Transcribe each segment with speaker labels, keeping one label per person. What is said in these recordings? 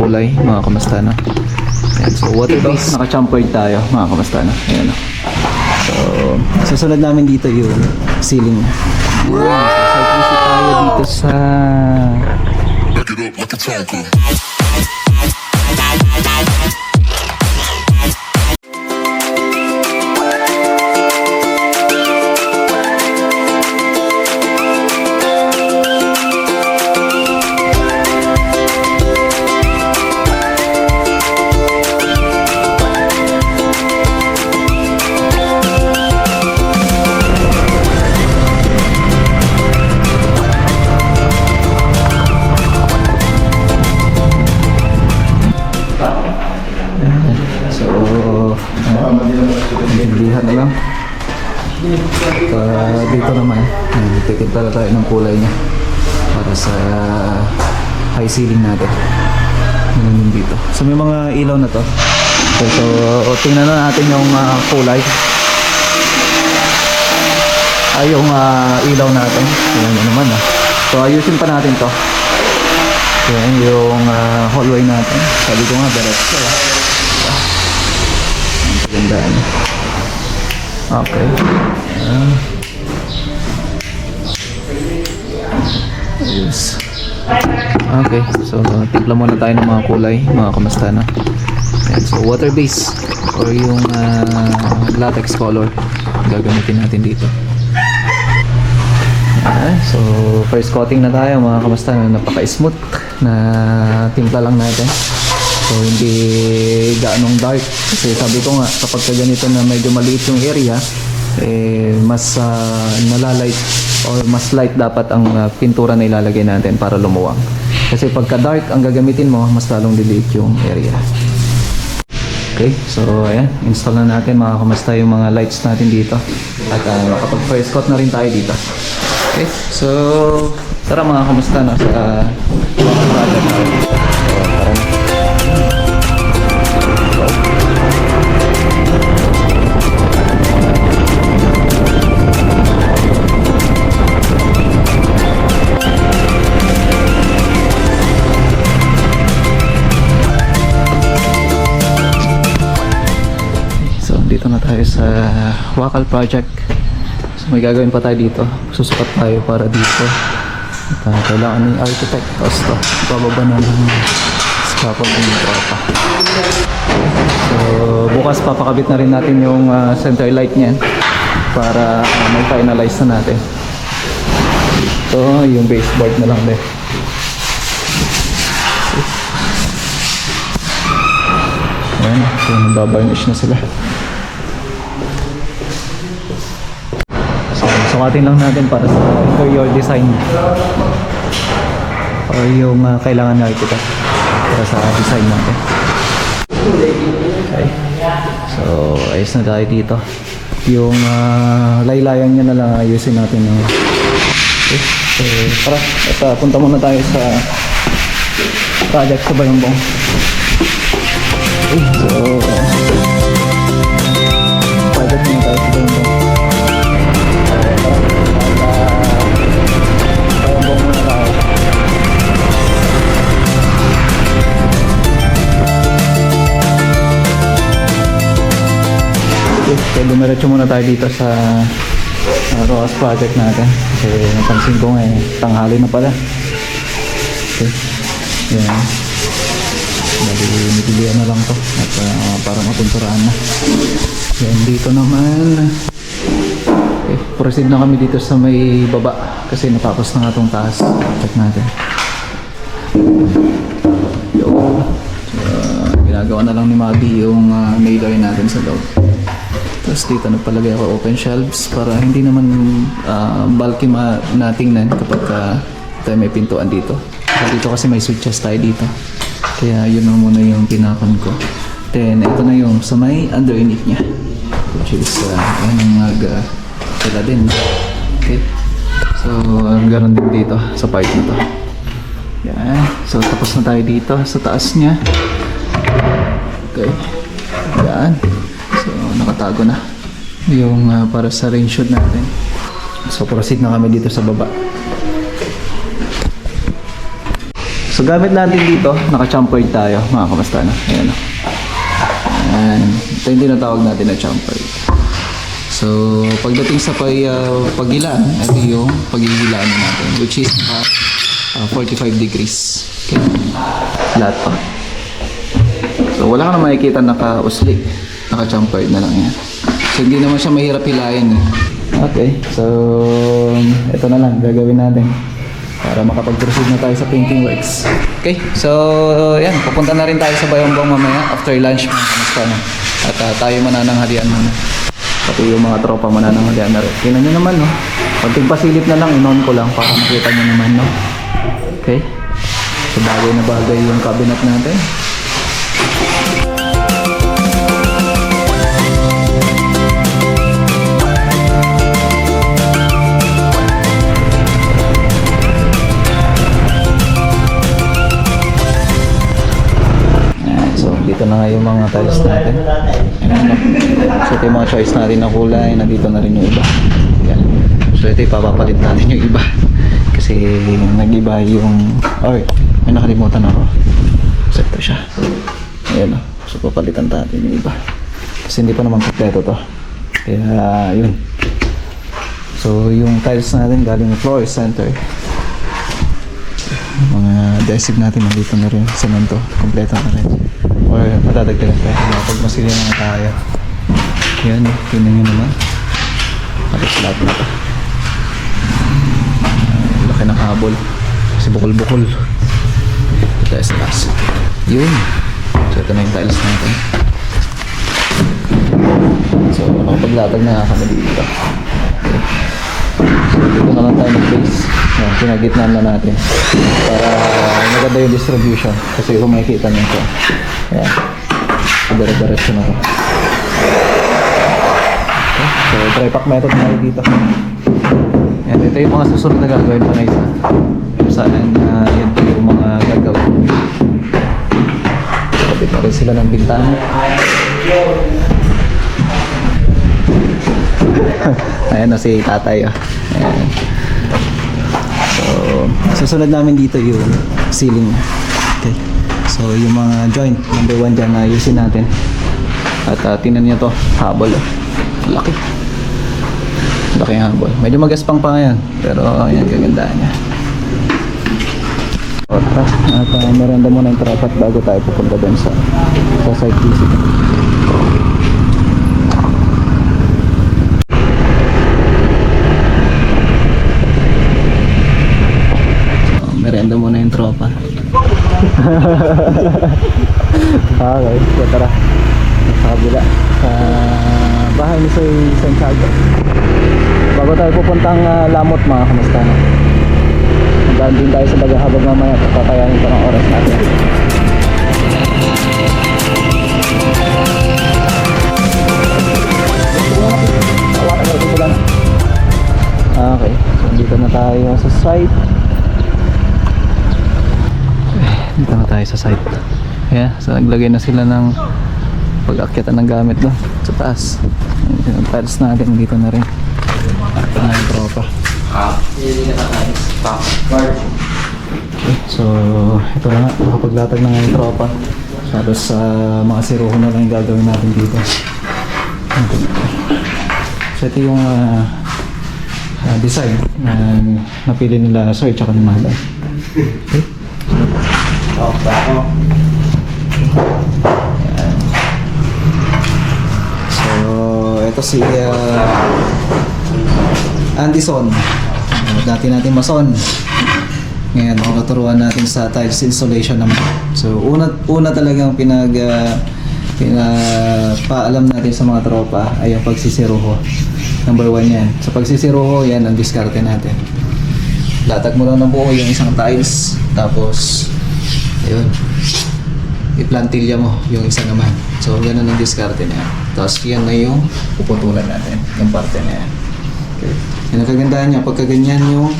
Speaker 1: kulay, mga kamastano. Ayan, so water base, naka-chamfered tayo, mga kamastano. Ayan o. So, susunod namin dito yung ceiling. Ayan, so visit tayo dito sa...
Speaker 2: Back it up like a Tonka.
Speaker 1: Naman, hmm, titimpla na tayo ng kulay niya para sa high ceiling natin. Yun yung dito. So may mga ilaw na to. So, so tingnan na natin yung uh, kulay. Ay, yung uh, ilaw natin. Tingnan mo naman ah. So ayusin pa natin to. Yan yung uh, hallway natin. Sabi ko nga, diretso. ah. Gandaan. Okay. Ah. Ayos. Okay, so timpla muna tayo ng mga kulay, mga kamusta na. Ayan, so water base or yung ah, latex color gagamitin natin dito. Ayan, so first coating na tayo mga kamusta na napaka-smooth na timpla lang natin. So hindi gaanong dark kasi sabi ko nga kapag ka ganito na medyo maliit yung area eh mas ah, nalalight or mas light dapat ang ah, pintura na ilalagay natin para lumuwang. Kasi pagka dark ang gagamitin mo mas lalong liliit yung area. Okay, so ayan, install na natin mga kamusta yung mga lights natin dito. At uh, makapag first coat na rin tayo dito. Okay, so tara mga kamusta na sa mga project natin. Tayo sa Wakal Project. So, may gagawin pa tayo dito. Susukat tayo para dito. At uh, kailangan ni architect. Tapos to, bababa na ng scaffolding ng tropa. So, bukas papakabit na rin natin yung uh, center light niyan para uh, may finalize na natin. Ito, yung baseboard na lang din. Ayan, so nagbabarnish na sila. So, sukatin lang natin para sa interior design. Or yung uh, kailangan na architect para sa design natin. Okay. So, ayos na tayo dito. Yung uh, laylayan niya na lang ayusin natin. Ng... Okay. So, tara. At uh, punta muna tayo sa project sa Bayambong. Okay, so... so dumiretso muna tayo dito sa uh, ROAS project natin. Kasi napansin ko nga eh, tanghali na pala. Okay. Yan. Bali, na lang to. At uh, para mapunturahan na. Yan, dito naman. Okay, proceed na kami dito sa may baba. Kasi natapos na nga itong taas. Check natin. Yo. So, uh, ginagawa na lang ni Mabi yung uh, nailoy natin sa loob. Tapos dito nagpalagay ako open shelves para hindi naman uh, bulky ma natingnan kapag uh, tayo may pintuan dito. Dito kasi may switches tayo dito. Kaya yun na muna yung pinakon ko. Then ito na yung sa may underneath niya. Which is uh, yan ang mag uh, din. Okay. So ganoon din dito sa part na to. Yan. So tapos na tayo dito sa taas niya. Nakatago na. Yung ah, para sa rain shoot natin. So, proceed na kami dito sa baba. So, gamit natin dito, naka-chamfered tayo, mga kamusta na. Ayan o. Ayan. Ito yung tinatawag natin na chamfered. So, pagdating sa pag, uh, pagilaan, ito yung pagigilaan natin, which is uh, 45 degrees. Okay. Lahat pa. So, wala ka na makikita naka-usli. Naka-chamfered na lang yan. So, hindi naman siya mahirap hilayin eh. Okay, so, ito na lang, gagawin natin para makapag-proceed na tayo sa painting works. Okay, so yan, pupunta na rin tayo sa Bayongbong mamaya after lunch mga kamusta na. At ah, tayo manananghalian muna. Pati yung mga tropa manananghalian na rin. Tingnan nyo naman, no? Pagting pasilip na lang, inon ko lang para makita nyo naman, no? Okay? So bagay na bagay yung cabinet natin. Mga choice natin na kulay. Nandito na rin yung iba. Ayan. So ito ipapapalit natin yung iba. Kasi nag-iba yung... Or, may nakalimutan ako. So ito siya. Ayan o. So papalitan natin yung iba. Kasi hindi pa naman kompleto to. Kaya yun. So yung tiles natin galing floor center mga adhesive natin nandito na rin semento kompleto na rin or matadagdagan tayo kapag masili na tayo yan tingnan nyo naman halos lahat na to Ah, laki ng habol kasi bukol-bukol ito tayo sa taas yun so ito na yung tiles natin so nakapaglatag na nga kami dito okay. So, dito na lang tayo mag-base. Yan, pinagitnaan na natin. Para maganda yung distribution. Kasi kung makikita nyo ito. Ayan. Dire-diretso na ito. So, dry pack method na tayo dito. Yan, ito yung mga susunod na gagawin pa na isa. Kung saan uh, yan po yung mga gagawin. Kapit na rin sila ng bintana. Ayan na si tatay. Oh. Ayan. So, susunod namin dito yung ceiling. Okay. So, yung mga joint, number one dyan na ayusin natin. At uh, tingnan niyo to, habol. Laki. Laki yung habol. Medyo magaspang pa yan. Pero, ayan, gagandaan niya. Otra. At uh, merenda muna yung trapat bago tayo pupunta doon sa, sa site visit. Merenda muna yung tropa. okay, so tara. Sa kabila. Sa bahay ni Sir Santiago. Bago tayo pupuntang ah, Lamot mga kamusta na. Hanggang din tayo sa Dagahabag mamaya. Kakayanin pa ng oras natin. Okay, so dito na tayo sa site. Dito na tayo sa site. Yeah, so naglagay na sila ng pag-akyatan ng gamit doon sa taas. Yung tiles natin dito na rin. Ito na yung tropa. Okay, so ito na nga, makapaglatag na nga yung tropa. Tapos sa mga siruho na lang yung gagawin natin dito. Okay. So ito yung ah, ah, design na napili nila Sir tsaka ni Madam. Okay. So, ito si uh, Anderson. Uh, dati natin mason. Ngayon, makakaturuan natin sa tiles installation naman. So, una, una talagang pinag, uh, pinapaalam natin sa mga tropa ay ang pagsisiruho. Number one yan. Sa pagsisiruho, yan ang diskarte natin. Latag mo lang ng buo yung isang tiles. Tapos, ayun. I-plantilya mo yung isa naman. So, ganun ang diskarte niya. Tapos, yan na yung puputulan natin. Yung parte na yan. Okay. Yan ang kagandahan niya. Pagka ganyan yung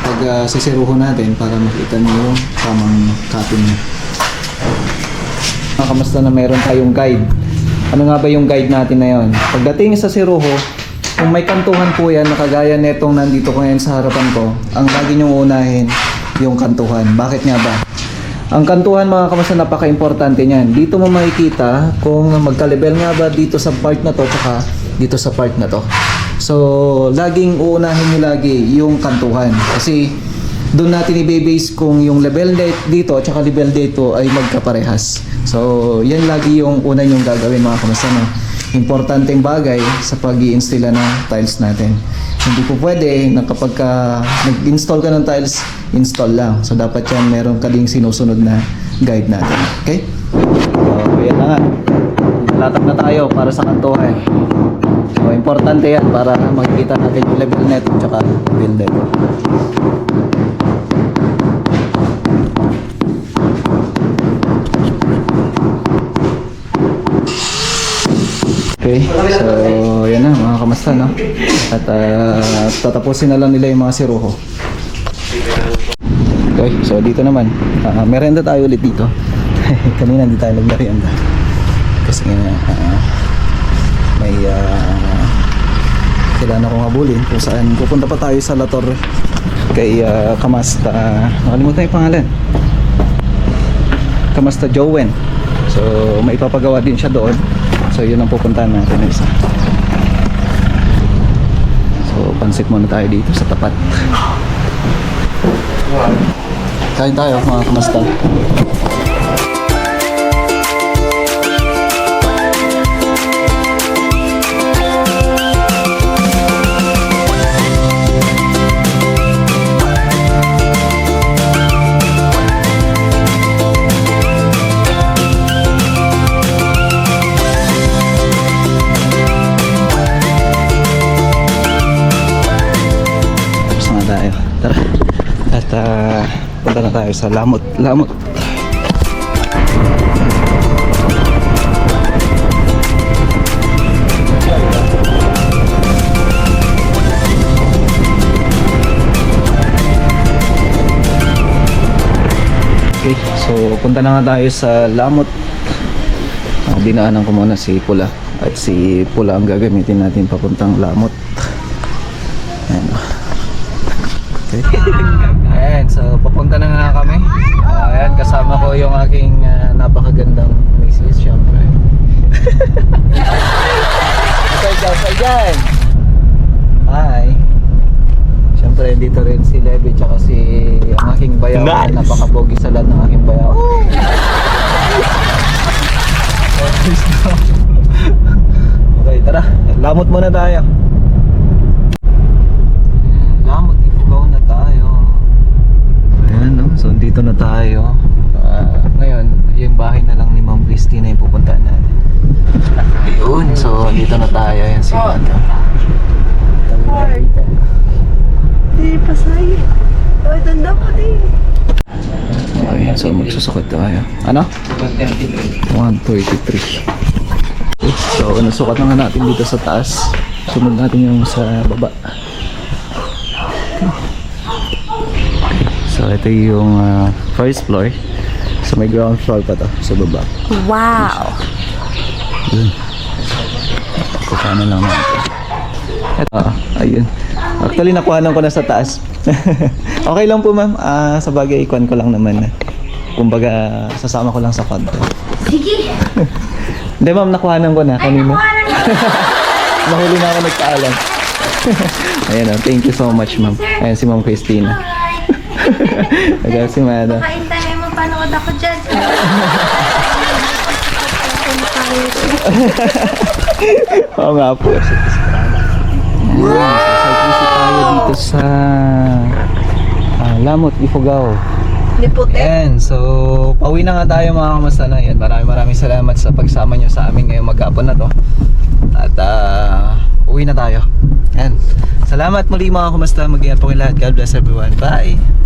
Speaker 1: pag uh, sisiruho natin para makita niyo yung tamang cutting niya. Kamusta na meron tayong guide. Ano nga ba yung guide natin na yon? Pagdating sa siruho, kung may kantuhan po yan, na kagaya netong nandito ko ngayon sa harapan ko, ang lagi niyong unahin yung kantuhan. Bakit nga ba? Ang kantuhan mga kamusta napaka-importante niyan. Dito mo makikita kung magka-level nga ba dito sa part na to tsaka dito sa part na to. So, laging uunahin nyo lagi yung kantuhan. Kasi doon natin i-base kung yung level date dito at saka level dito ay magkaparehas. So, yan lagi yung una nyong gagawin mga kamusta no? Importanteng bagay sa pag install ng tiles natin. Hindi po pwede na kapag ka nag-install ka ng tiles, install lang. So, dapat yan meron ka ding sinusunod na guide natin. Okay? So, yan na nga. Latag na tayo para sa kantuhan. So, importante yan para makikita natin yung level net at saka build net. Okay, so yan na mga kamasta no. At ah, tatapusin na lang nila yung mga siruho. Okay, so dito naman. Uh, merenda tayo ulit dito. Kanina hindi tayo nagmerienda. Kasi nga ah, may uh, kailangan akong habulin kung saan pupunta pa tayo sa La Torre kay ah, Kamasta nakalimutan yung pangalan. Kamasta Jowen. So may ipapagawa din siya doon. So yun ang pupuntahan natin na isa. So pansit muna tayo dito sa tapat. Kain tayo mga kamasta tayo sa Lamot. Lamot. Okay, so punta na nga tayo sa Lamot. Ah, dinaanan ko muna si Pula. At si Pula ang gagamitin natin papuntang Lamot. Ayan. Okay. Ayan, so papunta na nga kami. Ah, ayan, kasama ko yung aking ah, napakagandang misis, syempre. Okay, dyan, okay, dyan. Hi. Syempre, dito rin si Levi tsaka si ang aking bayaw.
Speaker 3: Nice.
Speaker 1: Napakapogi sa lahat ng aking bayaw. okay, tara. Lamot muna tayo. Lamot, ipugaw na tayo. Ayan, no? So, dito na tayo. Ah, ngayon, yung bahay na lang ni Ma'am Christina yung pupuntahan natin. Ayun, so, dito na tayo. Ayan si Banda.
Speaker 4: Di pasay. Oh, tanda ko din.
Speaker 1: Okay, so magsusukot tayo. Ano? 133. Okay, so nasukat na nga natin dito sa taas. Sunod natin yung sa baba. So ito yung ah, first floor. So may ground floor pa to sa baba.
Speaker 4: Wow.
Speaker 1: Yun. Kukanan lang natin. Ito, ayun. Actually, nakuhanan ko na sa taas. okay lang po, ma'am. Ah, sa bagay, ikuan ko lang naman. Kumbaga, sasama ko lang sa content.
Speaker 4: Sige.
Speaker 1: Hindi, ma'am, nakuhanan ko na kanina. Nahuli na ako nagpaalam. Ayan, oh, thank you so much, ma'am. Ayan si Ma'am Christina. Ayan si Mada.
Speaker 4: Panood ako dyan.
Speaker 1: Oo nga po. Ayan, tayo dito sa ah, Lamot, Ifugao. Ayan, so pauwi na nga tayo mga kamusta na yan. Maraming maraming salamat sa pagsama nyo sa amin ngayong maghapon na to. At ah, uwi na tayo. Ayan. Salamat muli mga kamusta. Mag-ingat po kayo lahat. God bless everyone. Bye!